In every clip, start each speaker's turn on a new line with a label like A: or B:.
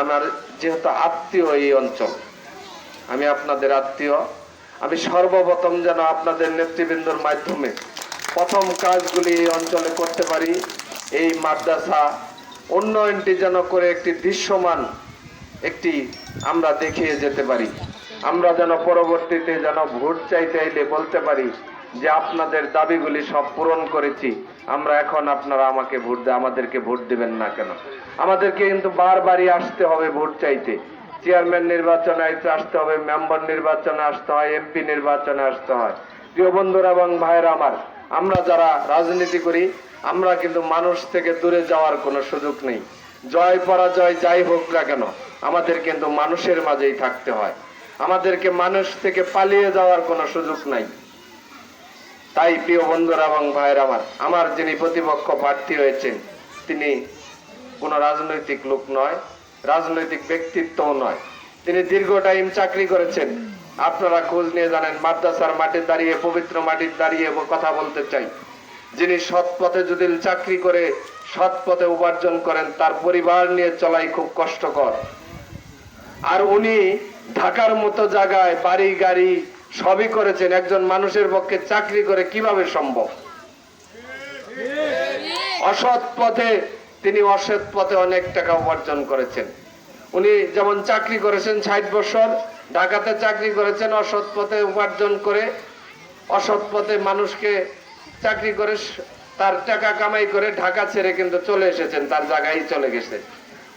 A: আমার যেহেতু আত্মীয় এই অঞ্চল, আমি আপনাদের আত্মীয়। আমি সর্বপ্রথম যেন আপনাদের নেতৃবৃন্দর মাধ্যমে প্রথম কাজগুলি এই অঞ্চলে করতে পারি। এই মাদ্রাসা উন্নয়নটি যেন করে একটি দৃশ্যমান একটি আমরা দেখিয়ে যেতে পারি। আমরা যেন পরবর্তীতে যেন ভোট চাইতে আইলে বলতে পারি যে আপনাদের দাবিগুলি সব পূরণ করেছি। আমরা এখন আপনারা আমাকে ভোট আমাদেরকে ভোট দেবেন না কেন? আমাদেরকে কিন্তু বারবারই আসতে হবে ভোট চাইতে। চেয়ারম্যান নির্বাচনে আসতে হবে, মেম্বার নির্বাচনে আসতে হয়, এমপি নির্বাচনে আসতে হয়। প্রিয় বন্ধুরা এবং ভাইয়েরা আমার, আমরা যারা রাজনীতি করি, আমরা কিন্তু মানুষ থেকে দূরে যাওয়ার কোনো সুযোগ নেই। জয় পরাজয় যাই হোক না কেন, আমাদের কিন্তু মানুষের মাঝেই থাকতে হয়। আমাদেরকে মানুষ থেকে পালিয়ে যাওয়ার কোনো সুযোগ নাই। তাই প্রিয় বন্ধুরা এবং ভাইয়ের আমার আমার যিনি প্রতিপক্ষ প্রার্থী হয়েছেন, তিনি কোনো রাজনৈতিক লোক নয়, রাজনৈতিক ব্যক্তিত্বও নয়। তিনি দীর্ঘ টাইম চাকরি করেছেন। আপনারা খোঁজ নিয়ে জানেন, মাদ্রাসার মাঠে দাঁড়িয়ে, পবিত্র মাটির দাঁড়িয়ে কথা বলতে চাই। যিনি সৎ পথে যদি চাকরি করে, সৎ পথে উপার্জন করেন, তার পরিবার নিয়ে চলাই খুব কষ্টকর। আর উনি ঢাকার মতো জায়গায় বাড়ি, গাড়ি সবই করেছেন। একজন মানুষের পক্ষে চাকরি করে কীভাবে সম্ভব? অসৎ পথে, তিনি অসৎ পথে অনেক টাকা উপার্জন করেছেন। উনি যেমন চাকরি করেছেন ষাট বছর, ঢাকাতে চাকরি করেছেন, অসৎ পথে উপার্জন করে, অসৎ পথে মানুষকে চাকরি করে, তার টাকা কামাই করে ঢাকা ছেড়ে কিন্তু চলে এসেছেন, তার জায়গায় চলে গেছে।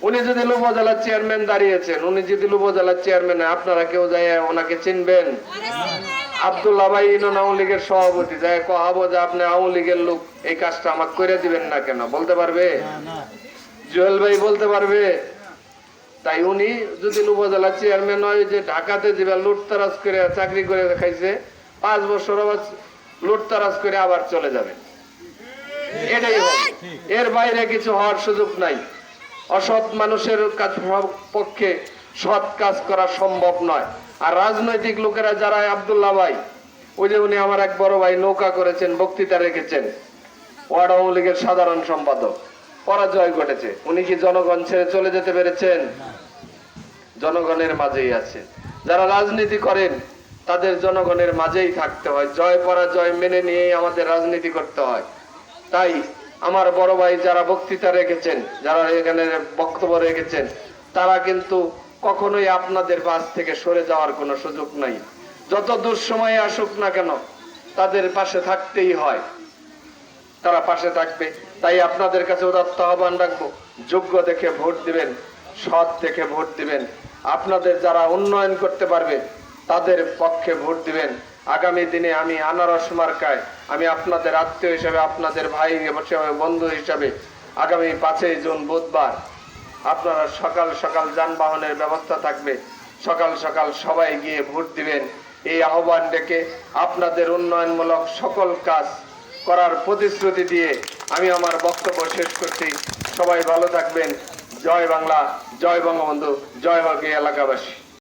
A: উনি যদি উপজেলার চেয়ারম্যান দাঁড়িয়েছেন উনি যদি উপজেলার চেয়ারম্যান আপনারা কেউ যায় ওনাকে চিনবেন? আব্দুল্লাহ ভাই ইনন আওয়ামী লীগের সভাপতি যায় কহাবো যে আপনি আওয়ামী লীগের লোক এই কাজটা আমাকে করে দিবেন না কেন? বলতে পারবে? জুয়েল ভাই বলতে পারবে? তাই উনি যদি উপজেলা চেয়ারম্যান হয় যে ঢাকাতে যে লুটতারাজ করে চাকরি করে খাইছে পাঁচ বছর আবার লুটতারাজ করে আবার চলে যাবে এটাই এর বাইরে কিছু হওয়ার সুযোগ নাই। অসৎ মানুষের কাজ পক্ষে সৎ কাজ করা সম্ভব নয়। আর রাজনৈতিক লোকেরা যারা আব্দুল্লাহ ভাই, ওই যে উনি আমার এক বড় ভাই নৌকা করেছেন, বক্তৃতা রেখেছেন। ওয়ার্ড আওয়ামী লীগের সাধারণ সম্পাদক। পরাজয় ঘটেছে। উনি কি জনগণ ছেড়ে চলে যেতে পেরেছেন? জনগণের মাঝেই আছে। যারা রাজনীতি করেন, তাদের জনগণের মাঝেই থাকতে হয়। জয় পরাজয় মেনে নিয়েই আমাদের রাজনীতি করতে হয়। তাই আমার বড় ভাই যারা বক্তৃতা রেখেছেন, যারা এখানে বক্তব্য রেখেছেন, তারা কিন্তু কখনোই আপনাদের পাশ থেকে সরে যাওয়ার কোনো সুযোগ নাই। যত দুঃসময়ে আসুক না কেন, তাদের পাশে থাকতেই হয়। তারা পাশে থাকবে। তাই আপনাদের কাছে উদাত্ত আহ্বান রাখব, যোগ্য দেখে ভোট দিবেন, সৎ দেখে ভোট দিবেন। আপনাদের যারা উন্নয়ন করতে পারবে, তাদের পক্ষে ভোট দিবেন। আগামী দিনে আমি আনারস মার্কায় আমি আপনাদের আত্মীয় হিসাবে, আপনাদের ভাই হিসাবে, বন্ধু হিসাবে আগামী পাঁচই জুন বুধবার আপনারা সকাল সকাল যানবাহনের ব্যবস্থা থাকবে। সকাল সকাল সবাই গিয়ে ভোট দিবেন। এই আহ্বান ডেকে আপনাদের উন্নয়নমূলক সকল কাজ করার প্রতিশ্রুতি দিয়ে আমি আমার বক্তব্য শেষ করছি। সবাই ভালো থাকবেন। জয় বাংলা, জয় বঙ্গবন্ধু, জয় হোক এলাকাবাসী।